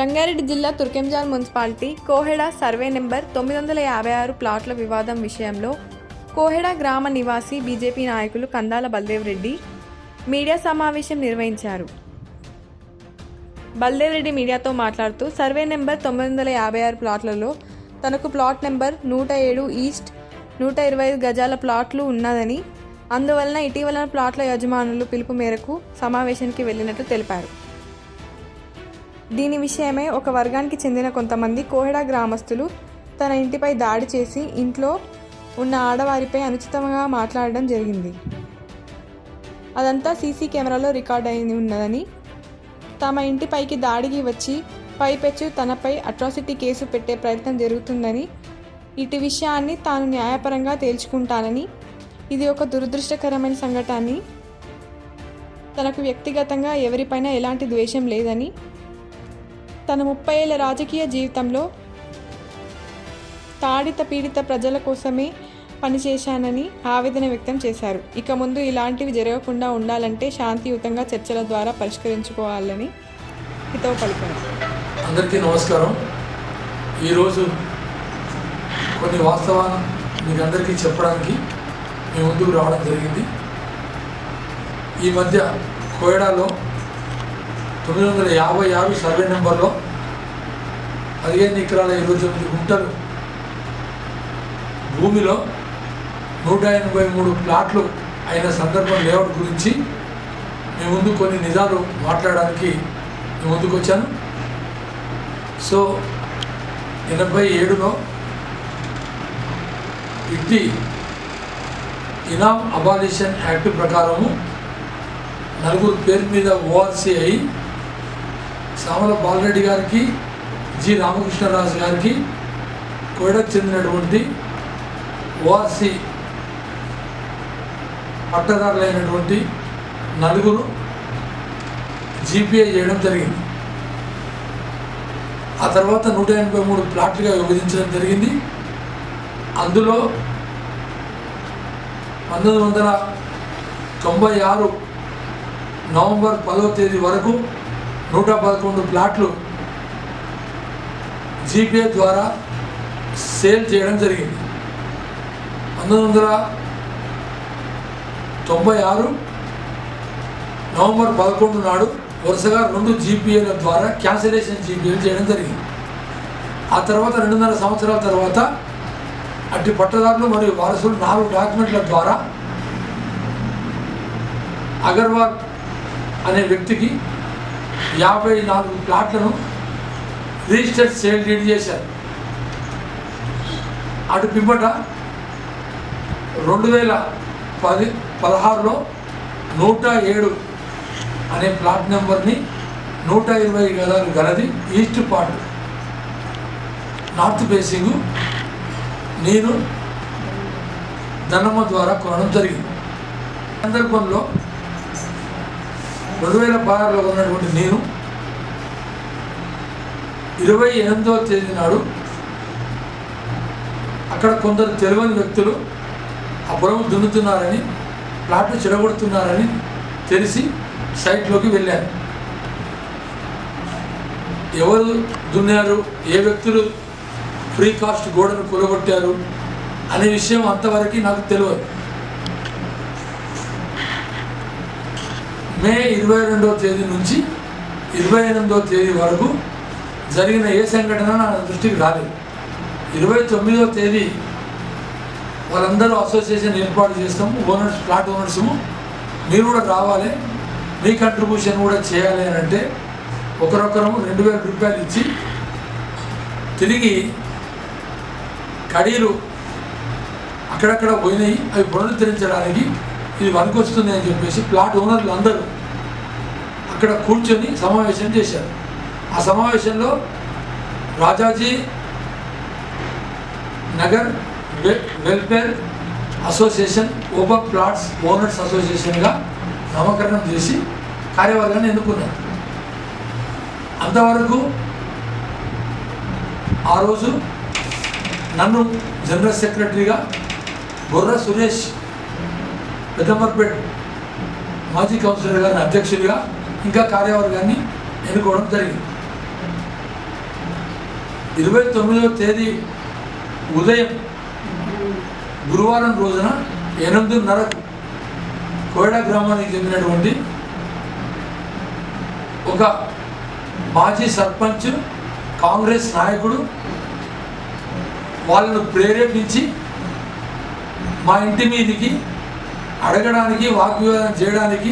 రంగారెడ్డి జిల్లా Turkayamjal municipality Koheda survey number తొమ్మిది వందల యాభై ఆరు ప్లాట్ల వివాదం విషయంలో కోహెడ గ్రామ నివాసి బీజేపీ నాయకులు కందాల బల్దేవ్ రెడ్డి మీడియా సమావేశం నిర్వహించారు. బల్దేవ్ రెడ్డి మీడియాతో మాట్లాడుతూ సర్వే నెంబర్ తొమ్మిది వందల యాభై ఆరు ప్లాట్లలో తనకు ప్లాట్ నెంబర్ నూట ఏడు ఈస్ట్ నూట ఇరవై ఐదు గజాల ప్లాట్లు ఉన్నదని అందువలన ఇటీవల ప్లాట్ల యజమానులు పిలుపు మేరకు సమావేశానికి వెళ్ళినట్లు తెలిపారు. దీని విషయమై ఒక వర్గానికి చెందిన కొంతమంది కోహెడా గ్రామస్తులు తన ఇంటిపై దాడి చేసి ఇంట్లో ఉన్న ఆడవారిపై అనుచితంగా మాట్లాడడం జరిగింది. అదంతా సీసీ కెమెరాలో రికార్డ్ అయి ఉన్నదని తమ ఇంటిపైకి దాడికి వచ్చి పైపెచ్చు తనపై అట్రాసిటీ కేసు పెట్టే ప్రయత్నం జరుగుతుందని ఇటు విషయాన్ని తాను న్యాయపరంగా తేల్చుకుంటానని ఇది ఒక దురదృష్టకరమైన సంఘటన తనకు వ్యక్తిగతంగా ఎవరిపైన ఎలాంటి ద్వేషం లేదని తన ముప్పై ఏళ్ళ రాజకీయ జీవితంలో తాడిత పీడిత ప్రజల కోసమే పనిచేశానని ఆవేదన వ్యక్తం చేశారు. ఇక ముందు ఇలాంటివి జరగకుండా ఉండాలంటే శాంతియుతంగా చర్చల ద్వారా పరిష్కరించుకోవాలని హితవు పలికారు అందరికీ నమస్కారం. ఈరోజు కొన్ని వాస్తవాలు మీకు అందరికీ చెప్పడానికి మీ ముందుకు రావడం జరిగింది. ఈ మధ్య కోయడాలో తొమ్మిది వందల యాభై ఆరు సర్వే నెంబర్లో పదిహేను ఎకరాల ఇరవై తొమ్మిది గుంటలు భూమిలో నూట ఎనభై మూడు ప్లాట్లు అయిన సందర్భం లేఅవుట్ గురించి మీ ముందు కొన్ని నిజాలు మాట్లాడడానికి మీ ముందుకు వచ్చాను. సో ఎనభై ఏడులో ఇట్టి ఇనామ్ అబాలిషన్ యాక్ట్ ప్రకారము నలుగురు పేరు మీద ఓఆర్సీ అయి సామల బాలరెడ్డి గారికి జి రామకృష్ణరాజు గారికి కోడకు చెందినటువంటి ఓఆర్సీ పట్టదారులైనటువంటి నలుగురు జీపీఐ చేయడం జరిగింది. ఆ తర్వాత నూట ఎనభై మూడు ప్లాట్లుగా విభజించడం జరిగింది. అందులో పంతొమ్మిది వందల తొంభై ఆరు నవంబర్ పదో తేదీ వరకు నూట పదకొండు ప్లాట్లు జీపీఏ ద్వారా సేల్ చేయడం జరిగింది. పంతొమ్మిది వందల తొంభై ఆరు నవంబర్ పదకొండు నాడు వరుసగా రెండు జీపీఏల ద్వారా క్యాన్సిలేషన్ జీపీఏలు చేయడం జరిగింది. ఆ తర్వాత రెండున్నర సంవత్సరాల తర్వాత అట్టి పట్టదారులు మరియు వారసులు నాలుగు డాక్యుమెంట్ల ద్వారా అగర్వాల్ అనే వ్యక్తికి యాభై నాలుగు ప్లాట్లను రిజిస్టర్డ్ సేల్ డీడ్ చేశారు. అటు పిమ్మట రెండు వేల పది పదహారులో నూట ఏడు అనే ప్లాట్ నెంబర్ని నూట ఇరవై గదాలు గలది ఈస్ట్ పార్ట్. నార్త్ ఫేసింగ్ నేను ధనమ్మ ద్వారా కొనడం జరిగింది. సందర్భంలో రెండు వేల పదహారులో ఉన్నటువంటి నేను ఇరవై ఎనిమిదవ తేదీ నాడు అక్కడ కొందరు తెలియని వ్యక్తులు ఆ పొలం దున్నుతున్నారని ప్లాట్లు చెడగొడుతున్నారని తెలిసి సైట్లోకి వెళ్ళాను ఎవరు దున్నారు ఏ వ్యక్తులు ఫ్రీ కాస్ట్ గోడను కూలగొట్టారు అనే విషయం అంతవరకు నాకు తెలియదు. మే ఇరవై రెండవ తేదీ నుంచి ఇరవై ఎనిమిదవ తేదీ వరకు జరిగిన ఏ సంఘటన నా దృష్టికి రాలేదు. ఇరవై తొమ్మిదవ తేదీ వాళ్ళందరూ అసోసియేషన్ ఏర్పాటు చేస్తాము ఓనర్స్ ఫ్లాట్ ఓనర్సము మీరు కూడా రావాలి మీ కంట్రిబ్యూషన్ కూడా చేయాలి అని అంటే ఒకరొకరము రెండు వేల రూపాయలు ఇచ్చి తిరిగి కడీలు అక్కడక్కడ పోయినాయి అవి పునరుద్ధరించడానికి ఇది వస్తుంది అని చెప్పేసి ప్లాట్ ఓనర్లు అందరూ అక్కడ కూర్చొని సమావేశం చేశారు. ఆ సమావేశంలో Rajaji Nagar welfare association open plots owners అసోసియేషన్గా నామకరణం చేసి కార్యవర్గాన్ని ఎన్నుకున్నారు. అంతవరకు ఆ రోజు నన్ను జనరల్ సెక్రటరీగా బుర్ర సురేష్ పెద్దమర్పేట్ మాజీ కౌన్సిలర్ గారిని అధ్యక్షుడిగా ఇంకా కార్యవర్గాన్ని ఎన్నుకోవడం జరిగింది. ఇరవై తొమ్మిదవ తేదీ ఉదయం గురువారం రోజున ఎనిమిదిన్నరకు కోయడా గ్రామానికి చెందినటువంటి ఒక మాజీ సర్పంచ్ కాంగ్రెస్ నాయకుడు వాళ్ళను ప్రేరేపించి మా ఇంటి మీదికి అడగడానికి వాగ్వివాదం చేయడానికి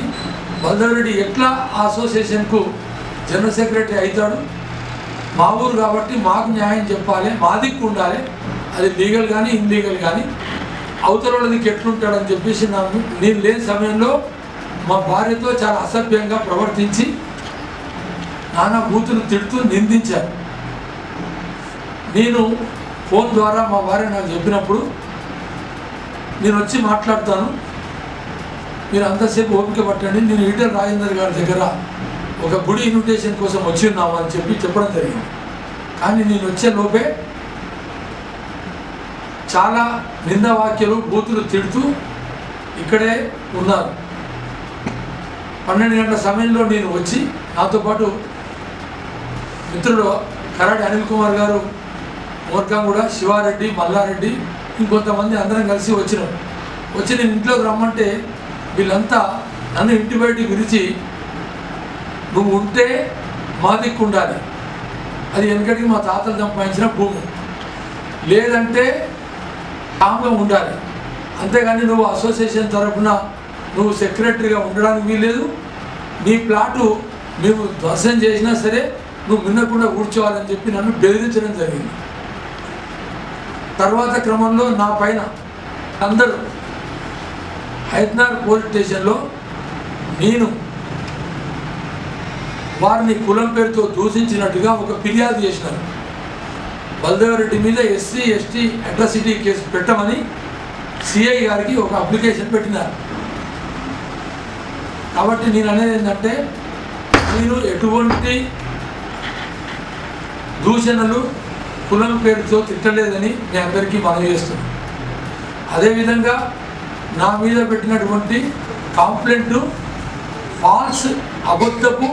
బల్దరెడ్డి ఎట్లా అసోసియేషన్కు జనరల్ సెక్రటరీ అవుతాడు? మా ఊరు కాబట్టి మాకు న్యాయం చెప్పాలి మా దిక్కు ఉండాలి. అది లీగల్ కానీ ఇన్లీగల్ కానీ అవతల వాళ్ళకి ఎట్లుంటాడని చెప్పేసి నాకు నేను లేని సమయంలో మా భార్యతో చాలా అసభ్యంగా ప్రవర్తించి నానా బూతులు తిడుతూ నిందించారు. నేను ఫోన్ ద్వారా మా భార్య నాకు చెప్పినప్పుడు నేను వచ్చి మాట్లాడతాను. మీరు అంతసేపు ఓపిక పట్టండి. నేను ఈటర్ రాజేందర్ గారి దగ్గర ఒక గుడి ఇన్విటేషన్ కోసం వచ్చి ఉన్నాము అని చెప్పి చెప్పడం జరిగింది. కానీ నేను వచ్చే లోపే చాలా నిందవాక్యాలు బూతులు తిడుతూ ఇక్కడే ఉన్నారు. పన్నెండు గంటల సమయంలో నేను వచ్చి నాతో పాటు మిత్రుడు కరాటి అనిల్ కుమార్ గారు మోర్గా కూడా శివారెడ్డి మల్లారెడ్డి ఇంకొంతమంది అందరం కలిసి వచ్చినాం. వచ్చి నేను ఇంట్లోకి రమ్మంటే వీళ్ళంతా నన్ను ఇంటి బయటికి విరిచి నువ్వు ఉంటే మా దిక్కు ఉండాలి అది వెనకటికి మా తాతలు సంపాదించిన భూమి. లేదంటే ఆమె ఉండాలి. అంతేగాని నువ్వు అసోసియేషన్ తరఫున నువ్వు సెక్రటరీగా ఉండడానికి వీల్లేదు. నీ ప్లాటు నువ్వు ధ్వంసం చేసినా సరే నువ్వు మిన్నకుండా కూర్చోవాలని చెప్పి నన్ను బెదిరించడం జరిగింది. తర్వాత క్రమంలో నా పైన అందరూ హైదనార్ పోలీస్ స్టేషన్లో నేను వారిని కులం పేరుతో దూషించినట్టుగా ఒక ఫిర్యాదు చేసినారు. బల్దేవరెడ్డి మీద ఎస్సీ ఎస్టీ అట్రాసిటీ కేసు పెట్టమని సిఐ గారికి ఒక అప్లికేషన్ పెట్టినారు. కాబట్టి నేను అనేది ఏంటంటే నేను ఎటువంటి దూషణలు కులం పేరుతో తిట్టలేదని మీ అందరికీ మనవి చేస్తున్నాను. అదేవిధంగా నా మీద పెట్టినటువంటి కంప్లైంట్ ఫాల్స్ అబద్ధపు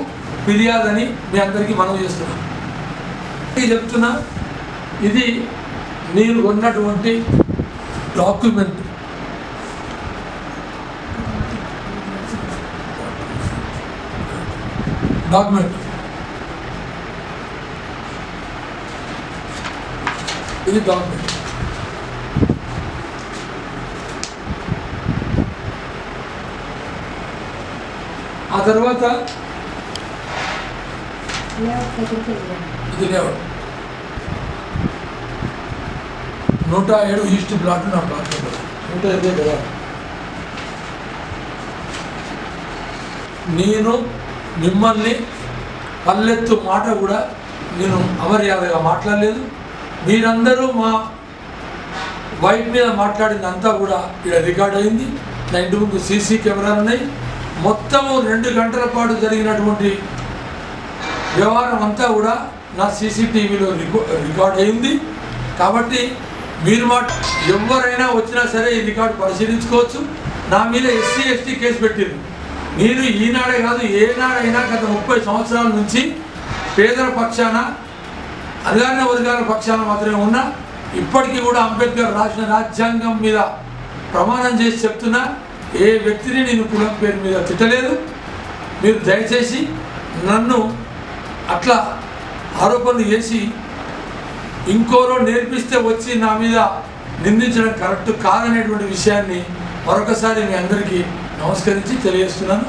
ఫిర్యాదని మీ అందరికీ మనం చేస్తున్నాను. చెప్తున్నా ఇది మీరు ఉన్నటువంటి డాక్యుమెంట్ డాక్యుమెంట్ ఇది డాక్యుమెంట్ ఆ తర్వాత ఇది నూట ఏడు ఈస్ట్ ప్లాట్ నా నెంబర్. నూట ఇరవై కదా? నేను మిమ్మల్ని పల్లెత్తు మాట కూడా నేను అమర్యాదగా మాట్లాడలేదు. మీరందరూ మా వైఫ్ మీద మాట్లాడిందంతా కూడా ఇక్కడ రికార్డ్ అయింది. నా ఇంటి ముందు సీసీ కెమెరాలు ఉన్నాయి. మొత్తము రెండు గంటల పాటు జరిగినటువంటి వ్యవహారం అంతా కూడా నా సీసీటీవీలో రికో రికార్డ్ అయింది. కాబట్టి మీరు మాట ఎవరైనా వచ్చినా సరే ఈ రికార్డు పరిశీలించుకోవచ్చు. నా మీద ఎస్సీ ఎస్టీ కేసు పెట్టింది నేను ఈనాడే కాదు ఏనాడైనా గత ముప్పై సంవత్సరాల నుంచి పేదల పక్షాన అధికార వర్గాల పక్షాన మాత్రమే ఉన్నా ఇప్పటికీ కూడా అంబేద్కర్ రాసిన రాజ్యాంగం మీద ప్రమాణం చేసి చెప్తున్నా ఏ వ్యక్తిని నేను కులం పేరు మీద తిట్టలేదు? మీరు దయచేసి నన్ను అట్లా ఆరోపణలు చేసి ఇంకోరో నేర్పిస్తే వచ్చి నా మీద నిందించడం కరెక్ట్ కాదనేటువంటి విషయాన్ని మరొకసారి మీ అందరికీ నమస్కరించి తెలియజేస్తున్నాను.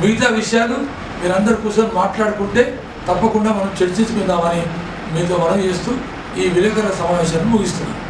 మిగతా విషయాలు మీరందరూ కూర్చొని మాట్లాడుకుంటే తప్పకుండా మనం చర్చించుకుందామని మీతో మనం చేస్తూ ఈ విలేకరుల సమావేశాన్ని ముగిస్తున్నాను